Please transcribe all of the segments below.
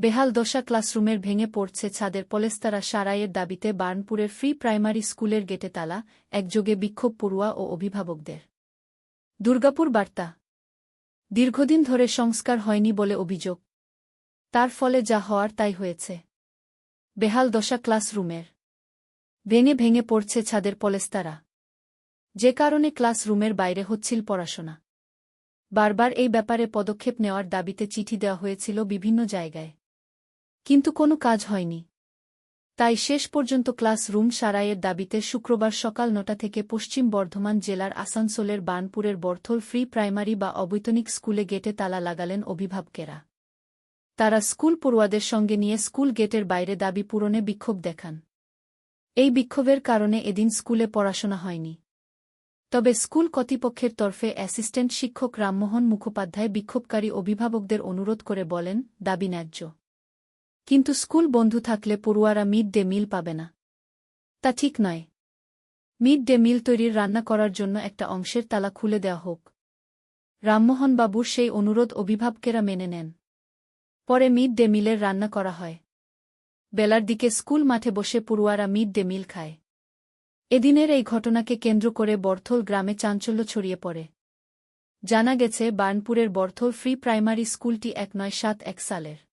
বেহাল দশা ক্লাসরুমের ভেঙে পড়ছে ছাদের পলেস্তারা সারাইয়ের দাবিতে বার্নপুরের ফ্রি প্রাইমারি স্কুলের গেটে তালা, একযোগে বিক্ষোভ পড়ুয়া ও অভিভাবকদের। দুর্গাপুর বার্তা। দীর্ঘদিন ধরে সংস্কার হয়নি বলে অভিযোগ। তার ফলে যা হওয়ার তাই হয়েছে। বেহাল দশা ক্লাসরুমের। ভেঙে ভেঙে পড়ছে ছাদের পলেস্তারা। যে কারণে ক্লাসরুমের বাইরে হচ্ছিল পড়াশোনা। বারবার এই ব্যাপারে পদক্ষেপ নেওয়ার দাবিতে চিঠি দেওয়া হয়েছিল বিভিন্ন জায়গায়। কিন্তু কোনো কাজ হয়নি। তাই শেষ পর্যন্ত ক্লাসরুম সারাইয়ের দাবিতে শুক্রবার সকাল নটা থেকে পশ্চিম বর্ধমান জেলার আসানসোলের বানপুরের বর্থল ফ্রি প্রাইমারি বা অবৈতনিক স্কুলে গেটে তালা লাগালেন অভিভাবকেরা। তারা স্কুল পড়ুয়াদের সঙ্গে নিয়ে স্কুল গেটের বাইরে দাবি পূরণে বিক্ষোভ দেখান। এই বিক্ষোভের কারণে এদিন স্কুলে পড়াশোনা হয়নি। তবে স্কুল কর্তৃপক্ষের তরফে অ্যাসিস্ট্যান্ট শিক্ষক রামমোহন মুখোপাধ্যায় বিক্ষোভকারী অভিভাবকদের অনুরোধ করে বলেন, দাবি ন্যায্য। কিন্তু স্কুল বন্ধু থাকলে পড়ুয়ারা মিড ডে মিল পাবে না। তা ঠিক নয়। মিড ডে মিল তৈরির রান্না করার জন্য একটা অংশের তালা খুলে দেওয়া হোক। রামমোহনবাবুর সেই অনুরোধ অভিভাবকেরা মেনে নেন। পরে মিড ডে মিলের রান্না করা হয়। বেলার দিকে স্কুল মাঠে বসে পড়ুয়ারা মিড ডে মিল খায়। এদিনের এই ঘটনাকে কেন্দ্র করে বর্থল গ্রামে চাঞ্চল্য ছড়িয়ে পড়ে। জানা গেছে, বার্নপুরের বর্থল ফ্রি প্রাইমারি স্কুলটি এক নয় সাত এক সালের।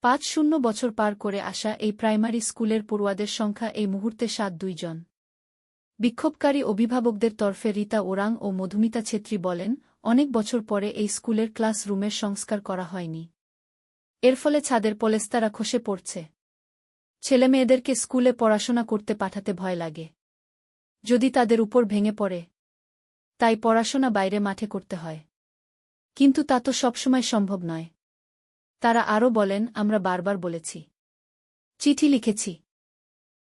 পাঁচ শূন্য বছর পার করে আসা এই প্রাইমারি স্কুলের পড়ুয়াদের সংখ্যা এই মুহূর্তে সাত দুইজন বিক্ষোভকারী অভিভাবকদের তরফে রীতা ওরাং ও মধুমিতা ছেত্রী বলেন, অনেক বছর পরে এই স্কুলের ক্লাসরুমের সংস্কার করা হয়নি। এর ফলে ছাদের পলেস্তারা খসে পড়ছে। ছেলেমেয়েদেরকে স্কুলে পড়াশোনা করতে পাঠাতে ভয় লাগে। যদি তাদের উপর ভেঙে পড়ে, তাই পড়াশোনা বাইরে মাঠে করতে হয়। কিন্তু তা তো সবসময় সম্ভব নয়। তারা আরও বলেন, আমরা বারবার বলেছি। চিঠি লিখেছি।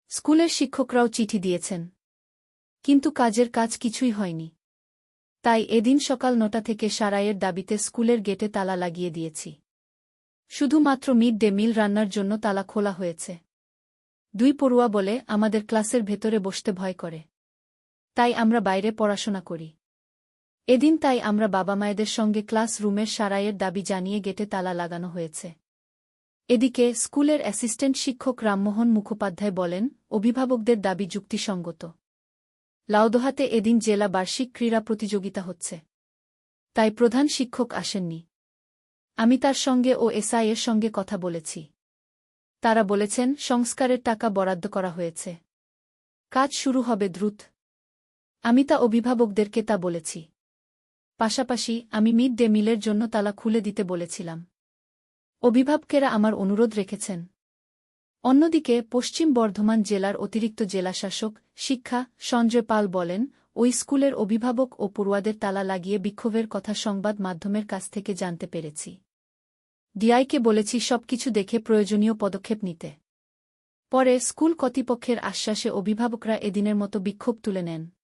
স্কুলের শিক্ষকরাও চিঠি দিয়েছেন। কিন্তু কাজের কাজ কিছুই হয়নি। তাই এদিন সকাল নটা থেকে সারাইয়ের দাবিতে স্কুলের গেটে তালা লাগিয়ে দিয়েছি। শুধুমাত্র মিড ডে মিল রান্নার জন্য তালা খোলা হয়েছে। দুই পড়ুয়া বলে, আমাদের ক্লাসের ভেতরে বসতে ভয় করে। তাই আমরা বাইরে পড়াশোনা করি। এদিন তাই আমরা বাবা মায়েদের সঙ্গে ক্লাস রুমের সারাইয়ের দাবি জানিয়ে গেটে তালা লাগানো হয়েছে। এদিকে স্কুলের অ্যাসিস্ট্যান্ট শিক্ষক রামমোহন মুখোপাধ্যায় বলেন, অভিভাবকদের দাবি যুক্তিসঙ্গত। লাউদোহাতে এদিন জেলা বার্ষিক ক্রীড়া প্রতিযোগিতা হচ্ছে। তাই প্রধান শিক্ষক আসেননি। আমি তার সঙ্গে ও এসআই এর সঙ্গে কথা বলেছি। তারা বলেছেন, সংস্কারের টাকা বরাদ্দ করা হয়েছে। কাজ শুরু হবে দ্রুত। আমি তা অভিভাবকদেরকে তা বলেছি। পাশাপাশি আমি মিড ডে মিলের জন্য তালা খুলে দিতে বলেছিলাম। অভিভাবকেরা আমার অনুরোধ রেখেছেন। অন্যদিকে, পশ্চিম বর্ধমান জেলার অতিরিক্ত জেলাশাসক শিক্ষা সঞ্জয় পাল বলেন, ওই স্কুলের অভিভাবক ও পড়ুয়াদের তালা লাগিয়ে বিক্ষোভের কথা সংবাদ মাধ্যমের কাছ থেকে জানতে পেরেছি। ডিআইকে বলেছি, সবকিছু দেখে প্রয়োজনীয় পদক্ষেপ নিতে। পরে স্কুল কর্তৃপক্ষের আশ্বাসে অভিভাবকরা এদিনের মতো বিক্ষোভ তুলে নেন।